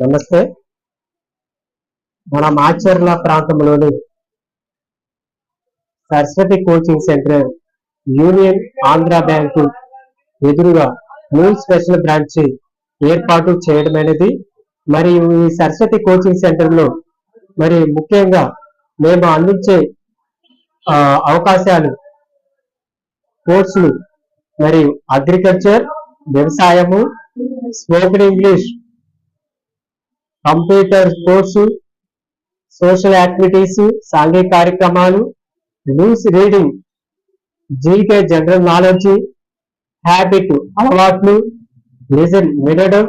నమస్తే. మన మాచర్ల ప్రాంతంలోని Saraswati coaching centre union Andhra bank ఎదురుగా న్యూ స్పెషల్ బ్రాంచ్ ఏర్పాటు చేయడం అనేది మరి ఈ సరస్వతి కోచింగ్ సెంటర్లో మరి ముఖ్యంగా మేము అందించే ఆ, అవకాశాలు కోర్సులు మరియు అగ్రికల్చర్ వ్యవసాయము spoken English computer course social activities సాంఘిక కార్యక్రమాలు news reading GK general knowledge habit అలవాట్లు లిజన్ వినడం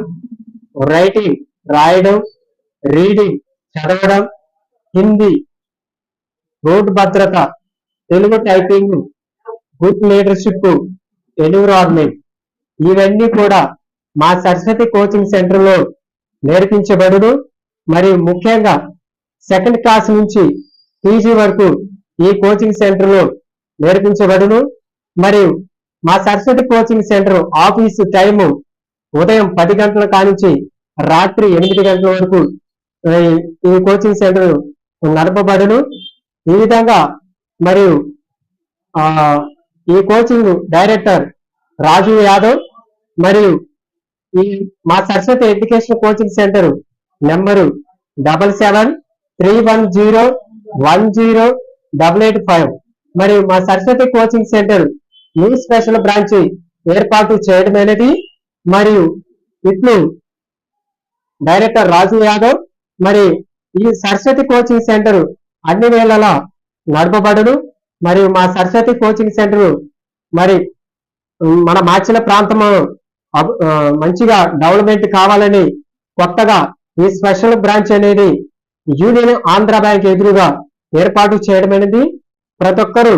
రైటింగ్ రాయడం రీడింగ్ చదవడం హిందీ రోడ్డు భద్రత Telugu typing good leadership environment. ఇవన్నీ కూడా మా సరస్వతి కోచింగ్ సెంటర్లో నేర్పించబడును. మరియు ముఖ్యంగా సెకండ్ క్లాస్ నుంచి పీజీ వరకు ఈ కోచింగ్ సెంటర్లో నేర్పించబడును. మరియు మా Saraswati coaching centre office time ఉదయం పది గంటల కానించి రాత్రి ఎనిమిది గంటల వరకు ఈ కోచింగ్ సెంటర్ నడపబడును. ఈ విధంగా మరియు ఈ కోచింగ్ డైరెక్టర్ రాజు యాదవ్ మరియు ఈ మా Saraswati education coaching centre number double seven three one zero one zero double eight five. మరియు మా Saraswati coaching centre new special branch ఏర్పాటు చేయడం అనేది మరియు ఇట్లు డైరెక్టర్ రాజు యాదవ్ మరి ఈ సరస్వతి కోచింగ్ సెంటర్ అన్ని వేళలా నడపబడును. మరియు మా సరస్వతి కోచింగ్ సెంటర్ మరి మన మాచల ప్రాంతము మంచిగా డెవలప్మెంట్ కావాలని కొత్తగా ఈ స్పెషల్ బ్రాంచ్ అనేది యూనియన్ ఆంధ్ర బ్యాంక్ ఎదురుగా ఏర్పాటు చేయడం అనేది ప్రతి ఒక్కరు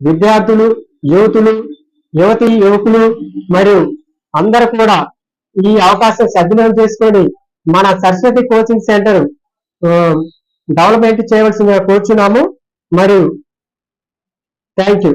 విద్యార్థులు యువతులు యువతి యువకులు మరియు అందరూ కూడా ఈ అవకాశం సద్వినియోగం చేసుకొని మన సరస్వతి కోచింగ్ సెంటర్ డెవలప్మెంట్ చేయవలసిందిగా కోరుచున్నాము. మరియు థ్యాంక్ యూ.